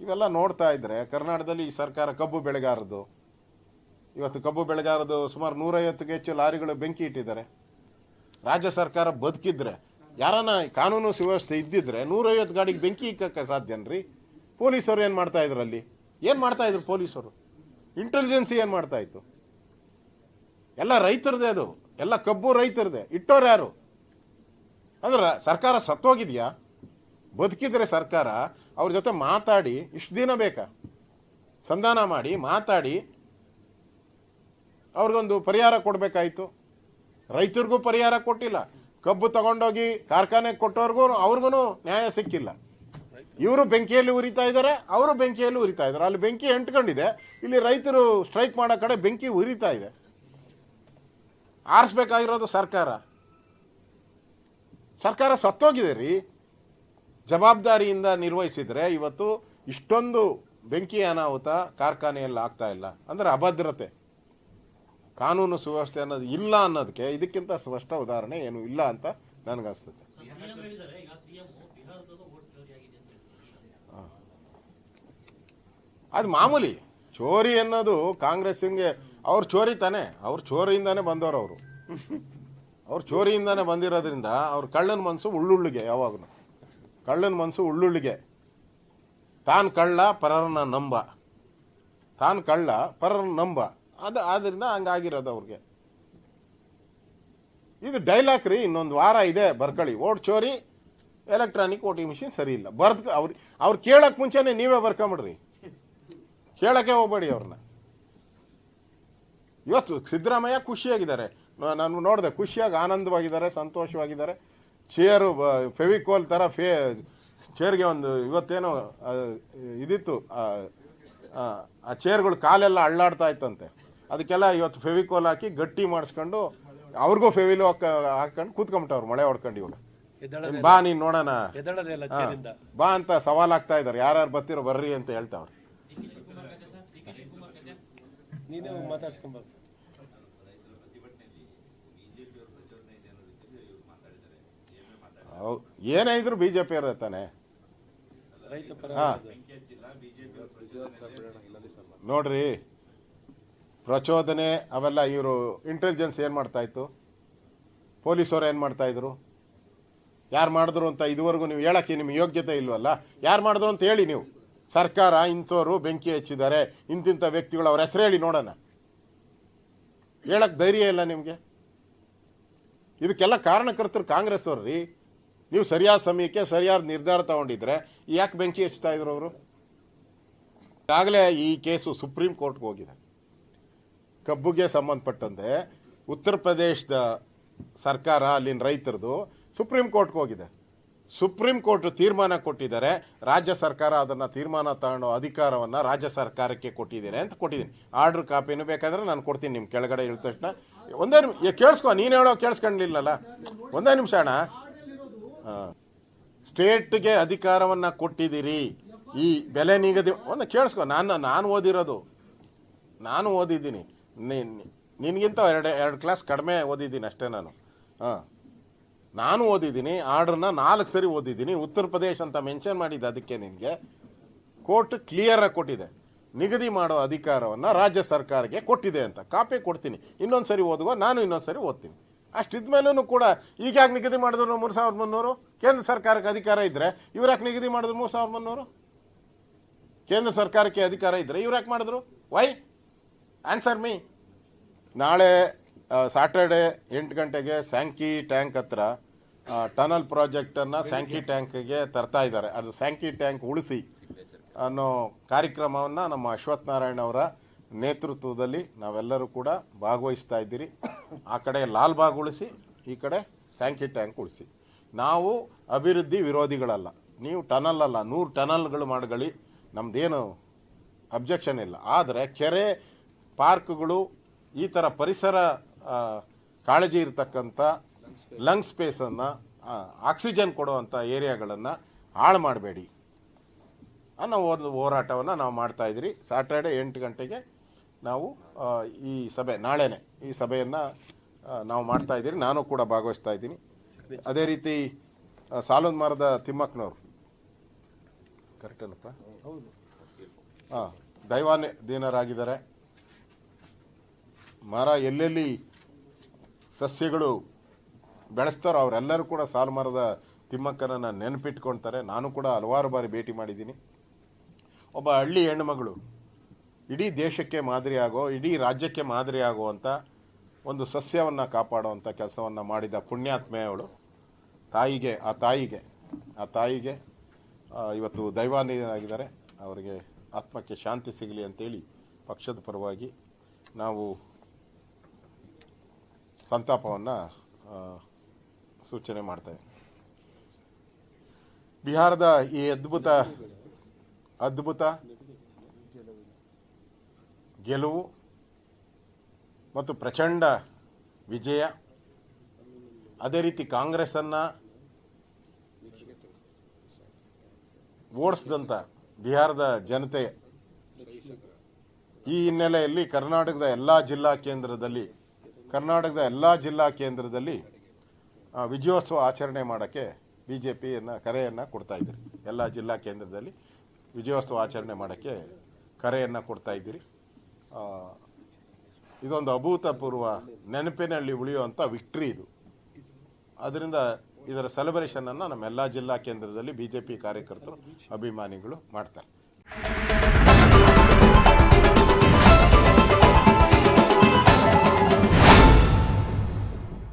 ಇವೆಲ್ಲ ನೋಡ್ತಾ ಇದ್ರೆ ಕರ್ನಾಟಕದಲ್ಲಿ ಈ ಸರ್ಕಾರ ಕಬ್ಬು ಬೆಳೆಗಾರದು ಇವತ್ತು ಕಬ್ಬು ಬೆಳೆಗಾರದು ಸುಮಾರು ನೂರೈವತ್ತಕ್ಕೆ ಹೆಚ್ಚು ಲಾರಿಗಳು ಬೆಂಕಿ ಇಟ್ಟಿದ್ದಾರೆ. ರಾಜ್ಯ ಸರ್ಕಾರ ಬದುಕಿದ್ರೆ, ಯಾರನ್ನ ಕಾನೂನು ಸುವ್ಯವಸ್ಥೆ ಇದ್ದಿದ್ರೆ ನೂರೈವತ್ತು ಗಾಡಿಗೆ ಬೆಂಕಿ ಇಕ್ಕಕ್ಕೆ ಸಾಧ್ಯನ್ರಿ ಪೊಲೀಸರು ಏನು ಮಾಡ್ತಾ ಇದ್ರು ಅಲ್ಲಿ? ಏನು ಮಾಡ್ತಾ ಇದ್ರು ಪೊಲೀಸರು ಇಂಟೆಲಿಜೆನ್ಸಿ ಏನು ಮಾಡ್ತಾ ಇತ್ತು? ಎಲ್ಲ ರೈತರದೇ ಅದು. ಎಲ್ಲ ಕಬ್ಬು ರೈತರದೇ. ಇಟ್ಟೋರು ಯಾರು? ಅಂದ್ರೆ ಸರ್ಕಾರ ಸತ್ತೋಗಿದ್ಯಾ? ಬದುಕಿದ್ರೆ ಸರ್ಕಾರ ಅವ್ರ ಜೊತೆ ಮಾತಾಡಿ, ಇಷ್ಟು ದಿನ ಬೇಕಾ? ಸಂಧಾನ ಮಾಡಿ, ಮಾತಾಡಿ. ಅವ್ರಿಗೊಂದು ಪರಿಹಾರ ಕೊಡಬೇಕಾಯ್ತು. ರೈತರಿಗೂ ಪರಿಹಾರ ಕೊಟ್ಟಿಲ್ಲ. ಕಬ್ಬು ತಗೊಂಡೋಗಿ ಕಾರ್ಖಾನೆಗೆ ಕೊಟ್ಟವ್ರಿಗೂ ಅವ್ರಿಗೂ ನ್ಯಾಯ ಸಿಕ್ಕಿಲ್ಲ. ಇವರು ಬೆಂಕಿಯಲ್ಲಿ ಉರಿತಾ ಇದ್ದಾರೆ ಅವರು ಬೆಂಕಿಯಲ್ಲಿ ಉರಿತಾ ಇದ್ದಾರೆ ಅಲ್ಲಿ ಬೆಂಕಿ ಎಂಟ್ಕೊಂಡಿದೆ, ಇಲ್ಲಿ ರೈತರು ಸ್ಟ್ರೈಕ್ ಮಾಡೋ ಕಡೆ ಬೆಂಕಿ ಉರಿತಾ ಇದೆ. ಆರಿಸ್ಬೇಕಾಗಿರೋದು ಸರ್ಕಾರ. ಸರ್ಕಾರ ಸತ್ತೋಗಿದೆ ರೀ. ಜವಾಬ್ದಾರಿಯಿಂದ ನಿರ್ವಹಿಸಿದರೆ ಇವತ್ತು ಇಷ್ಟೊಂದು ಬೆಂಕಿ ಅನಾಹುತ ಕಾರ್ಖಾನೆಯಲ್ಲಿ ಆಗ್ತಾ ಇಲ್ಲ. ಅಂದರೆ ಅಭದ್ರತೆ. ಕಾನೂನು ಸುವ್ಯವಸ್ಥೆ ಅನ್ನೋದು ಇಲ್ಲ ಅನ್ನೋದಕ್ಕೆ ಇದಕ್ಕಿಂತ ಸ್ಪಷ್ಟ ಉದಾಹರಣೆ ಏನು ಇಲ್ಲ ಅಂತ ನನಗನ್ಸ್ತದೆ ಅದು ಮಾಮೂಲಿ ಚೋರಿ ಅನ್ನೋದು ಕಾಂಗ್ರೆಸ್ಸಿಗೆ ಅವ್ರು ಚೋರಿ ತಾನೆ ಅವ್ರು ಚೋರಿಯಿಂದಾನೆ ಬಂದವರು ಅವರು. ಅವ್ರು ಚೋರಿಯಿಂದಾನೇ ಬಂದಿರೋದ್ರಿಂದ ಅವ್ರ ಕಳ್ಳನ ಮನಸ್ಸು ಉಳ್ಳುಳ್ಳಿಗೆ ಯಾವಾಗಲೂ ಕಳ್ಳನ ಮನಸ್ಸು ಉಳ್ಳುಳ್ಳಿಗೆ. ತಾನು ಕಳ್ಳ, ಪರರನ್ನ ನಂಬ. ತಾನು ಕಳ್ಳ, ಪರರನ್ನ ನಂಬ. ಅದು ಆದ್ದರಿಂದ ಹಂಗಾಗಿರೋದು ಅವ್ರಿಗೆ. ಇದು ಡೈಲಾಗ್ ರೀ, ಇನ್ನೊಂದು ವಾರ ಇದೆ ಬರ್ಕಳಿ. ಓಟ್ ಚೋರಿ, ಎಲೆಕ್ಟ್ರಾನಿಕ್ ವೋಟಿಂಗ್ ಮಿಷಿನ್ ಸರಿ ಇಲ್ಲ. ಬರ್ದ್, ಅವ್ರು ಅವ್ರು ಕೇಳಕ್ಕೆ ಮುಂಚೆನೆ ನೀವೇ ಬರ್ಕೊಂಬಿಡ್ರಿ. ಕೇಳಕ್ಕೆ ಹೋಗ್ಬೇಡಿ ಅವ್ರನ್ನ ಇವತ್ತು ಸಿದ್ದರಾಮಯ್ಯ ಖುಷಿಯಾಗಿದ್ದಾರೆ. ನಾನು ನೋಡಿದೆ, ಖುಷಿಯಾಗಿ ಆನಂದವಾಗಿದ್ದಾರೆ, ಸಂತೋಷವಾಗಿದ್ದಾರೆ. ಚೇರು ಫೆವಿಕೋಲ್ ಥರ ಫೇ ಚೇರ್ಗೆ ಒಂದು ಇವತ್ತೇನೋ ಇದಿತ್ತು ಆ, ಚೇರ್ಗಳು ಕಾಲೆಲ್ಲ ಅಳ್ಳಾಡ್ತಾ ಇತ್ತಂತೆ. ಅದಕ್ಕೆಲ್ಲ ಇವತ್ತು ಫೆವಿಕೋಲ್ ಹಾಕಿ ಗಟ್ಟಿ ಮಾಡಿಸ್ಕೊಂಡು ಅವ್ರಿಗೂ ಫೆವಿಲು ಹಾಕ ಹಾಕೊಂಡು ಕೂತ್ಕೊಂಬಿಟ್ಟವ್ರು ಮಳೆ ಹೊಡ್ಕೊಂಡು ಇವಾಗ. ಬಾ ನೀನು ನೋಡೋಣ. ಬಾ ಅಂತ ಸವಾಲ್ ಆಗ್ತಾ ಇದ್ದಾರೆ. ಯಾರ್ಯಾರು ಬರ್ತಿರೋ ಬರ್ರಿ ಅಂತ ಹೇಳ್ತಾವ್ರೆ ಏನೇ ಇದ್ರು ಬಿ ಜೆ ಪಿ ಇರೋದೆ ತಾನೆ ಹಾಂ. ನೋಡ್ರಿ ಪ್ರಚೋದನೆ ಅವೆಲ್ಲ ಇವರು ಇಂಟೆಲಿಜೆನ್ಸ್ ಏನು ಮಾಡ್ತಾ ಇತ್ತು? ಪೊಲೀಸವ್ರು ಏನು ಮಾಡ್ತಾ ಇದ್ರು? ಯಾರು ಮಾಡಿದ್ರು ಅಂತ ಇದುವರೆಗೂ ನೀವು ಹೇಳಕ್ಕೆ ನಿಮ್ಗೆ ಯೋಗ್ಯತೆ ಇಲ್ವಲ್ಲ? ಯಾರು ಮಾಡಿದ್ರು ಅಂತ ಹೇಳಿ ನೀವು. ಸರ್ಕಾರ ಇಂಥವ್ರು ಬೆಂಕಿ ಹಚ್ಚಿದ್ದಾರೆ. ಇಂತಿಂಥ ವ್ಯಕ್ತಿಗಳು ಅವ್ರ ಹೆಸರು ಹೇಳಿ ನೋಡೋಣ. ಹೇಳಕ್ಕೆ ಧೈರ್ಯ ಇಲ್ಲ ನಿಮಗೆ. ಇದಕ್ಕೆಲ್ಲ ಕಾರಣಕರ್ತರು ಕಾಂಗ್ರೆಸ್ ಅವ್ರು ರೀ. ನೀವು ಸರಿಯಾದ ಸಮಯಕ್ಕೆ ಸರಿಯಾದ ನಿರ್ಧಾರ ತಗೊಂಡಿದ್ರೆ ಯಾಕೆ ಬೆಂಕಿ ಹಚ್ತಾ ಇದ್ರು ಅವರು? ಈಗಾಗಲೇ ಈ ಕೇಸು ಸುಪ್ರೀಂ ಕೋರ್ಟ್ಗೆ ಹೋಗಿದೆ. ಕಬ್ಬುಗೆ ಸಂಬಂಧಪಟ್ಟಂತೆ ಉತ್ತರ ಪ್ರದೇಶದ ಸರ್ಕಾರ, ಅಲ್ಲಿನ ರೈತರದು ಸುಪ್ರೀಂ ಕೋರ್ಟ್ಗೆ ಹೋಗಿದೆ. ಸುಪ್ರೀಂ ಕೋರ್ಟ್ ತೀರ್ಮಾನ ಕೊಟ್ಟಿದ್ದಾರೆ. ರಾಜ್ಯ ಸರ್ಕಾರ ಅದನ್ನು ತೀರ್ಮಾನ ತಗೊಳ್ಳೋ ಅಧಿಕಾರವನ್ನು ರಾಜ್ಯ ಸರ್ಕಾರಕ್ಕೆ ಕೊಟ್ಟಿದ್ದೀನಿ ಅಂತ ಕೊಟ್ಟಿದ್ದೀನಿ. ಆರ್ಡ್ರ್ ಕಾಪಿನೂ ಬೇಕಾದ್ರೆ ನಾನು ಕೊಡ್ತೀನಿ ನಿಮ್ಮ ಕೆಳಗಡೆ ಇಳಿದ ತಕ್ಷಣ. ಒಂದೇ ನಿಮಿಷ ಕೇಳಿಸ್ಕೊ, ನೀನು ಹೇಳೋ ಕೇಳಿಸ್ಕೊಂಡಿಲ್ಲಲ್ಲ. ಒಂದೇ ನಿಮಿಷ ಅಣ್ಣ. ಸ್ಟೇಟ್ಗೆ ಅಧಿಕಾರವನ್ನು ಕೊಟ್ಟಿದ್ದೀರಿ. ಈ ಬೆಲೆ ನಿಗದಿ ಒಂದು ಕೇಳಿಸ್ಕೊ, ನಾನು ನಾನು ಓದಿರೋದು. ನಾನು ಓದಿದ್ದೀನಿ. ನಿನಗಿಂತ ಎರಡು ಎರಡು ಕ್ಲಾಸ್ ಕಡಿಮೆ ಓದಿದ್ದೀನಿ ಅಷ್ಟೇ ನಾನು. ಹಾಂ. ನಾನು ಓದಿದ್ದೀನಿ ಆರ್ಡ್ರನ್ನ ನಾಲ್ಕು ಸರಿ ಓದಿದ್ದೀನಿ. ಉತ್ತರ ಪ್ರದೇಶ ಅಂತ ಮೆನ್ಷನ್ ಮಾಡಿದ್ದೆ ಅದಕ್ಕೆ ನಿನಗೆ. ಕೋರ್ಟ್ ಕ್ಲಿಯರಾಗಿ ಕೊಟ್ಟಿದೆ. ನಿಗದಿ ಮಾಡೋ ಅಧಿಕಾರವನ್ನು ರಾಜ್ಯ ಸರ್ಕಾರಕ್ಕೆ ಕೊಟ್ಟಿದೆ ಅಂತ. ಕಾಪಿ ಕೊಡ್ತೀನಿ. ಇನ್ನೊಂದು ಸರಿ ಓದುವ ನಾನು ಇನ್ನೊಂದು ಸರಿ ಓದ್ತೀನಿ. ಅಷ್ಟಿದ್ಮೇಲೂ ಕೂಡ ಈಗ ಯಾಕೆ ನಿಗದಿ ಮಾಡಿದ್ರು ಮೂರು ಸಾವಿರದ ಮುನ್ನೂರು? ಕೇಂದ್ರ ಸರ್ಕಾರಕ್ಕೆ ಅಧಿಕಾರ ಇದ್ದರೆ ಇವ್ರು ಯಾಕೆ ನಿಗದಿ ಮಾಡಿದ್ರು ಮೂರು ಸಾವಿರದ ಮುನ್ನೂರು? ಕೇಂದ್ರ ಸರ್ಕಾರಕ್ಕೆ ಅಧಿಕಾರ ಇದ್ದರೆ ಇವ್ರು ಯಾಕೆ ಮಾಡಿದ್ರು? ವೈ ಆನ್ಸರ್ ಮೀ ನಾಳೆ ಸಾಟರ್ಡೆ ಎಂಟು ಗಂಟೆಗೆ ಸ್ಯಾಂಕಿ ಟ್ಯಾಂಕ್ ಹತ್ರ ಟನಲ್ ಪ್ರಾಜೆಕ್ಟನ್ನು ಸ್ಯಾಂಕಿ ಟ್ಯಾಂಕ್ಗೆ ತರ್ತಾ ಇದ್ದಾರೆ. ಅದು ಸ್ಯಾಂಕಿ ಟ್ಯಾಂಕ್ ಉಳಿಸಿ ಅನ್ನೋ ಕಾರ್ಯಕ್ರಮವನ್ನು ನಮ್ಮ ಅಶ್ವತ್ಥನಾರಾಯಣವರ ನಾರಾಯಣ ಅವರ ನೇತೃತ್ವದಲ್ಲಿ ನಾವೆಲ್ಲರೂ ಕೂಡ ಭಾಗವಹಿಸ್ತಾ ಇದ್ದೀರಿ. ಆ ಕಡೆ ಲಾಲ್ಬಾಗ್ ಉಳಿಸಿ, ಈ ಕಡೆ ಸ್ಯಾಂಕಿ ಟ್ಯಾಂಕ್ ಉಳಿಸಿ. ನಾವು ಅಭಿವೃದ್ಧಿ ವಿರೋಧಿಗಳಲ್ಲ. ನೀವು ಟನಲ್ ಅಲ್ಲ, ನೂರು ಟನಲ್ಗಳು ಮಾಡಗಳಿ ನಮ್ಮದೇನು ಅಬ್ಜೆಕ್ಷನ್ ಇಲ್ಲ. ಆದರೆ ಕೆರೆ ಪಾರ್ಕ್ಗಳು, ಈ ಥರ ಪರಿಸರ ಕಾಳಜಿ ಇರತಕ್ಕಂಥ ಲಂಗ್ ಸ್ಪೇಸನ್ನು ಆಕ್ಸಿಜನ್ ಕೊಡುವಂಥ ಏರಿಯಾಗಳನ್ನು ಹಾಳು ಮಾಡಬೇಡಿ ಅನ್ನೋ ಒಂದು ಹೋರಾಟವನ್ನು ನಾವು ಮಾಡ್ತಾಯಿದ್ರಿ ಸ್ಯಾಟರ್ಡೆ ಎಂಟು ಗಂಟೆಗೆ ನಾವು ಈ ಸಭೆ, ನಾಳೆನೇ ಈ ಸಭೆಯನ್ನು ನಾವು ಮಾಡ್ತಾ ಇದ್ದೀರಿ. ನಾನು ಕೂಡ ಭಾಗವಹಿಸ್ತಾ ಇದ್ದೀನಿ. ಅದೇ ರೀತಿ ಸಾಲದ ಮರದ ತಿಮ್ಮಕ್ಕನವರು. ಹೌದು ಹಾಂ ದೈವಾಧೀನರಾಗಿದ್ದಾರೆ ಮರ ಎಲ್ಲೆಲ್ಲಿ ಸಸ್ಯಗಳು ಬೆಳೆಸ್ತಾರೋ ಅವರೆಲ್ಲರೂ ಕೂಡ ಸಾಲು ಮರದ ತಿಮ್ಮಕ್ಕನನ್ನು ನೆನಪಿಟ್ಕೊಳ್ತಾರೆ. ನಾನು ಕೂಡ ಹಲವಾರು ಬಾರಿ ಭೇಟಿ ಮಾಡಿದ್ದೀನಿ. ಒಬ್ಬ ಹಳ್ಳಿ ಹೆಣ್ಣುಮಗಳು. ಇಡೀ ದೇಶಕ್ಕೆ ಮಾದರಿಯಾಗೋ ಇಡೀ ರಾಜ್ಯಕ್ಕೆ ಮಾದರಿಯಾಗುವಂಥ ಒಂದು ಸಸ್ಯವನ್ನು ಕಾಪಾಡುವಂಥ ಕೆಲಸವನ್ನು ಮಾಡಿದ ಪುಣ್ಯಾತ್ಮೆ ಅವಳು ತಾಯಿಗೆ, ಆ ತಾಯಿಗೆ ಆ ತಾಯಿಗೆ ಇವತ್ತು ದೈವಾಧೀನರಾಗಿದ್ದಾರೆ ಅವರಿಗೆ ಆತ್ಮಕ್ಕೆ ಶಾಂತಿ ಸಿಗಲಿ ಅಂತೇಳಿ ಪಕ್ಷದ ಪರವಾಗಿ ನಾವು ಸಂತಾಪವನ್ನು ಸೂಚನೆ ಮಾಡ್ತೇವೆ ಬಿಹಾರದ ಈ ಅದ್ಭುತ ಅದ್ಭುತ ಗೆಲುವು ಮತ್ತು ಪ್ರಚಂಡ ವಿಜಯ. ಅದೇ ರೀತಿ ಕಾಂಗ್ರೆಸ್ಸನ್ನು ಓಡಿಸ್ದಂಥ ಬಿಹಾರದ ಜನತೆ ಈ ಹಿನ್ನೆಲೆಯಲ್ಲಿ ಕರ್ನಾಟಕದ ಎಲ್ಲ ಜಿಲ್ಲಾ ಕೇಂದ್ರದಲ್ಲಿ ಕರ್ನಾಟಕದ ಎಲ್ಲ ಜಿಲ್ಲಾ ಕೇಂದ್ರದಲ್ಲಿ ವಿಜಯೋತ್ಸವ ಆಚರಣೆ ಮಾಡೋಕ್ಕೆ ಬಿ ಜೆ ಪಿಯನ್ನು ಕರೆಯನ್ನು ಕೊಡ್ತಾ ಇದ್ದೀರಿ. ಎಲ್ಲ ಜಿಲ್ಲಾ ಕೇಂದ್ರದಲ್ಲಿ ವಿಜಯೋತ್ಸವ ಆಚರಣೆ ಮಾಡೋಕ್ಕೆ ಕರೆಯನ್ನು ಕೊಡ್ತಾ ಇದ್ದೀರಿ. ಆ, ಇದೊಂದು ಅಭೂತಪೂರ್ವ ನೆನಪಿನಲ್ಲಿ ಉಳಿಯುವಂಥ ವಿಕ್ಟ್ರಿ ಇದು. ಅದರಿಂದ ಇದರ ಸೆಲೆಬ್ರೇಷನನ್ನು ನಮ್ಮೆಲ್ಲ ಜಿಲ್ಲಾ ಕೇಂದ್ರದಲ್ಲಿ ಬಿ ಕಾರ್ಯಕರ್ತರು ಅಭಿಮಾನಿಗಳು ಮಾಡ್ತಾರೆ.